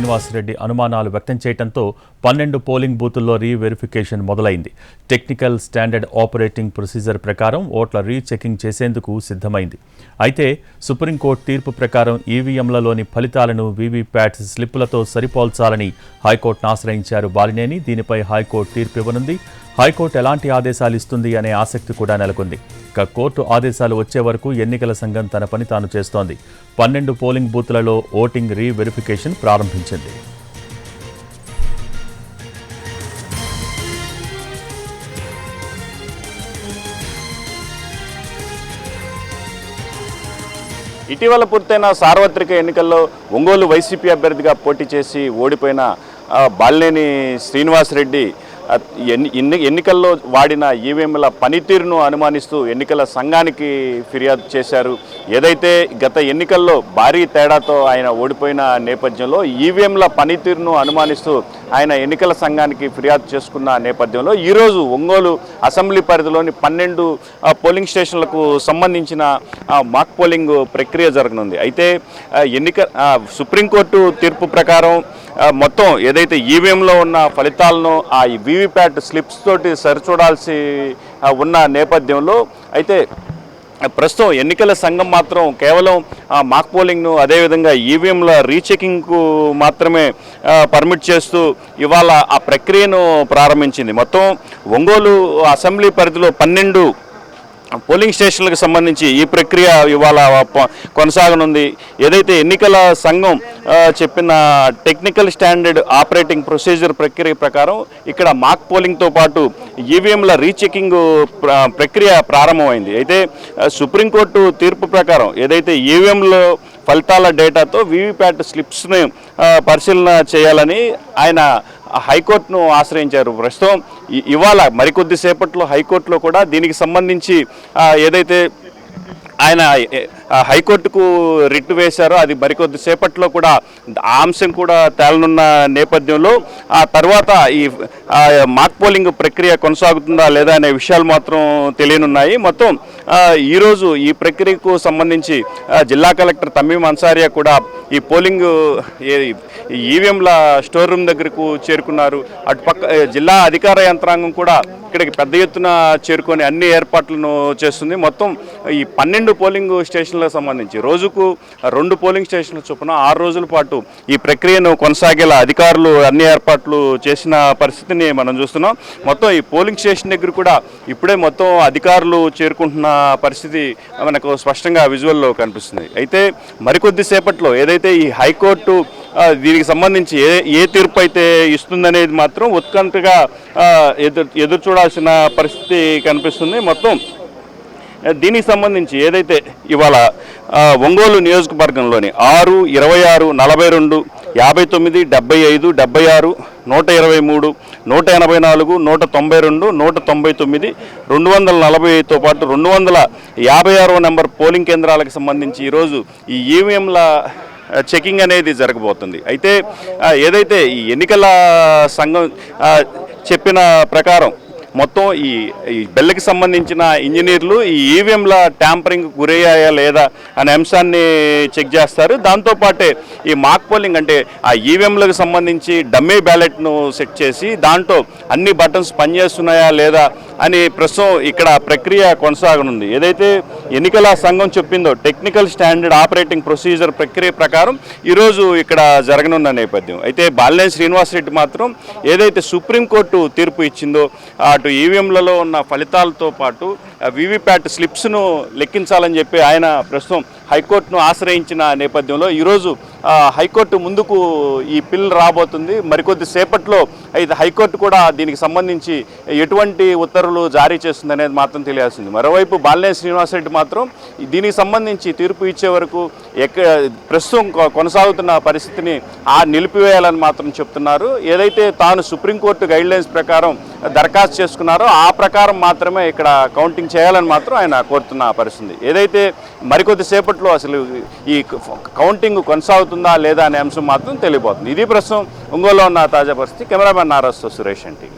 శ్రీనివాసరెడ్డి అనుమానాలు వ్యక్తం చేయడంతో పన్నెండు పోలింగ్ బూతుల్లో రీవెరిఫికేషన్ మొదలైంది. టెక్నికల్ స్టాండర్డ్ ఆపరేటింగ్ ప్రొసీజర్ ప్రకారం ఓట్ల రీచెకింగ్ చేసేందుకు సిద్ధమైంది. అయితే సుప్రీంకోర్టు తీర్పు ప్రకారం ఈవీఎంలలోని ఫలితాలను వీవీప్యాట్ స్లిప్పులతో సరిపోల్చాలని హైకోర్టును ఆశ్రయించారు బాలినేని. దీనిపై హైకోర్టు తీర్పు ఇవ్వనుంది. హైకోర్టు ఎలాంటి ఆదేశాలు ఇస్తుంది అనే ఆసక్తి కూడా నెలకొంది. ఇక కోర్టు ఆదేశాలు వచ్చే వరకు ఎన్నికల సంఘం తన పని తాను చేస్తోంది. పన్నెండు పోలింగ్ బూత్లలో ఓటింగ్ రీ వెరిఫికేషన్ ప్రారంభించింది. ఇటీవల పూర్తయిన సార్వత్రిక ఎన్నికల్లో ఒంగోలు వైసీపీ అభ్యర్థిగా పోటీ చేసి ఓడిపోయిన బాలినేని శ్రీనివాసరెడ్డి ఎన్ని ఎన్ని ఎన్నికల్లో వాడిన ఈవీఎంల పనితీరును అనుమానిస్తూ ఎన్నికల సంఘానికి ఫిర్యాదు చేశారు. ఏదైతే గత ఎన్నికల్లో భారీ తేడాతో ఆయన ఓడిపోయిన నేపథ్యంలో ఈవీఎంల పనితీరును అనుమానిస్తూ ఆయన ఎన్నికల సంఘానికి ఫిర్యాదు చేసుకున్న నేపథ్యంలో ఈరోజు ఒంగోలు అసెంబ్లీ పరిధిలోని పన్నెండు పోలింగ్ స్టేషన్లకు సంబంధించిన మాక్ పోలింగ్ ప్రక్రియ జరగనుంది. అయితే ఎన్నిక సుప్రీంకోర్టు తీర్పు ప్రకారం మొత్తం ఏదైతే ఈవీఎంలో ఉన్న ఫలితాలను ఆ వీవీప్యాట్ స్లిప్స్ తోటి సరిచూడాల్సి ఉన్న నేపథ్యంలో అయితే ప్రస్తుతం ఎన్నికల సంఘం మాత్రం కేవలం ఆ, మాక్ పోలింగ్ను అదేవిధంగా ఈవీఎంల రీచెకింగ్కు మాత్రమే పర్మిట్ చేస్తూ ఇవాళ ఆ ప్రక్రియను ప్రారంభించింది. మొత్తం ఒంగోలు అసెంబ్లీ పరిధిలో పన్నెండు పోలింగ్ స్టేషన్లకు సంబంధించి ఈ ప్రక్రియ ఇవాళ కొనసాగనుంది. ఏదైతే ఎన్నికల సంఘం చెప్పిన టెక్నికల్ స్టాండర్డ్ ఆపరేటింగ్ ప్రొసీజర్ ప్రక్రియ ప్రకారం ఇక్కడ మాక్ పోలింగ్తో పాటు ఈవీఎంల రీచెకింగ్ ప్రక్రియ ప్రారంభమైంది. అయితే సుప్రీంకోర్టు తీర్పు ప్రకారం ఏదైతే ఈవీఎంలో ఫలితాల డేటాతో వీవీప్యాట్ స్లిప్స్ని పరిశీలన చేయాలని ఆయన హైకోర్టును ఆశ్రయించారు. ప్రస్తుతం ఇవాళ మరికొద్దిసేపట్లో హైకోర్టులో కూడా దీనికి సంబంధించి ఏదైతే ఆయన హైకోర్టుకు రిట్ వేశారో. అది మరికొద్ది సేపట్లో కూడా ఆ అంశం కూడా తేలనున్న నేపథ్యంలో ఆ తర్వాత ఈ మాక్ పోలింగ్ ప్రక్రియ కొనసాగుతుందా లేదా అనే విషయాలు మాత్రం తెలియనున్నాయి. మొత్తం ఈరోజు ఈ ప్రక్రియకు సంబంధించి జిల్లా కలెక్టర్ తమ్మీం అన్సారియా కూడా ఈ పోలింగ్ ఈవీఎంల స్టోర్ రూమ్ దగ్గరకు చేరుకున్నారు. అటుపక్క పక్క జిల్లా అధికార యంత్రాంగం కూడా ఇక్కడికి పెద్ద ఎత్తున చేరుకొని అన్ని ఏర్పాట్లను చేస్తుంది. మొత్తం ఈ పన్నెండు పోలింగ్ స్టేషన్లకు సంబంధించి రోజుకు రెండు పోలింగ్ స్టేషన్ల చొప్పున ఆరు రోజుల పాటు ఈ ప్రక్రియను కొనసాగేలా అధికారులు అన్ని ఏర్పాట్లు చేసిన పరిస్థితిని మనం చూస్తున్నాం. మొత్తం ఈ పోలింగ్ స్టేషన్ దగ్గర కూడా ఇప్పుడే మొత్తం అధికారులు చేరుకుంటున్న పరిస్థితి మనకు స్పష్టంగా విజువల్లో కనిపిస్తుంది. అయితే మరికొద్ది సేపట్లో ఏదైతే ఈ హైకోర్టు దీనికి సంబంధించి ఏ ఏ తీర్పు అయితే ఇస్తుందనేది మాత్రం ఉత్కంఠగా ఎదురు ఎదురు చూడాల్సిన పరిస్థితి కనిపిస్తుంది. మొత్తం దీనికి సంబంధించి ఏదైతే ఇవాళ ఒంగోలు నియోజకవర్గంలోని ఆరు ఇరవై ఆరు నలభై రెండు యాభై తొమ్మిది డెబ్బై ఐదు డెబ్బై ఆరు నూట ఇరవై మూడు నూట ఎనభై నాలుగు నూట తొంభై రెండు నూట తొంభై తొమ్మిది రెండు వందల నలభై ఐదుతో పాటు రెండు వందల యాభై ఆరో నెంబర్ పోలింగ్ కేంద్రాలకు సంబంధించి ఈరోజు ఈ ఈవీఎంల చెకింగ్ అనేది జరగబోతుంది. అయితే ఏదైతే ఈ ఎన్నికల సంఘం చెప్పిన ప్రకారం మొత్తం ఈ ఈ బెల్లకి సంబంధించిన ఇంజనీర్లు ఈ ఈవీఎంల ట్యాంపరింగ్ గురయ్యాయా లేదా అనే అంశాన్ని చెక్ చేస్తారు. దాంతోపాటే ఈ మాక్ పోలింగ్ అంటే ఆ ఈవీఎంలకు సంబంధించి డమ్మీ బ్యాలెట్ను సెట్ చేసి దాంట్లో అన్ని బటన్స్ పనిచేస్తున్నాయా లేదా అని ప్రస్తుతం ఇక్కడ ప్రక్రియ కొనసాగనుంది. ఏదైతే ఎన్నికల సంఘం చెప్పిందో టెక్నికల్ స్టాండర్డ్ ఆపరేటింగ్ ప్రొసీజర్ ప్రక్రియ ప్రకారం ఈరోజు ఇక్కడ జరగనున్న నేపథ్యం. అయితే బాలినేని శ్రీనివాసరెడ్డి మాత్రం ఏదైతే సుప్రీంకోర్టు తీర్పు ఇచ్చిందో అటు ఈవీఎంలలో ఉన్న ఫలితాలతో పాటు వివిప్యాట్ స్లిప్స్ను లెక్కించాలని చెప్పి ఆయన ప్రస్తుతం హైకోర్టును ఆశ్రయించిన నేపథ్యంలో ఈరోజు హైకోర్టు ముందుకు ఈ పిల్ రాబోతుంది. మరికొద్ది సేపట్లో అయితే హైకోర్టు కూడా దీనికి సంబంధించి ఎటువంటి ఉత్తర్వులు జారీ చేస్తుంది అనేది మాత్రం తెలియాల్సింది. మరోవైపు బాలినేని శ్రీనివాసరెడ్డి మాత్రం దీనికి సంబంధించి తీర్పు ఇచ్చే వరకు ఎక్క ప్రస్తుతం కొనసాగుతున్న పరిస్థితిని ఆ నిలిపివేయాలని మాత్రం చెప్తున్నారు. ఏదైతే తాను సుప్రీంకోర్టు గైడ్లైన్స్ ప్రకారం దరఖాస్తు చేసుకున్నారో ఆ ప్రకారం మాత్రమే ఇక్కడ కౌంటింగ్ చేయాలని మాత్రం ఆయన కోరుతున్న పరిస్థితి. ఏదైతే మరికొద్ది సేపట్లో అసలు ఈ కౌంటింగ్ కొనసాగుతుందా లేదా అనే అంశం మాత్రం తెలియబోతుంది. ఇది ప్రస్తుతం ఒంగోలులో ఉన్న తాజా పరిస్థితి. కెమెరా నారాస్తో సురేష్ అంటీ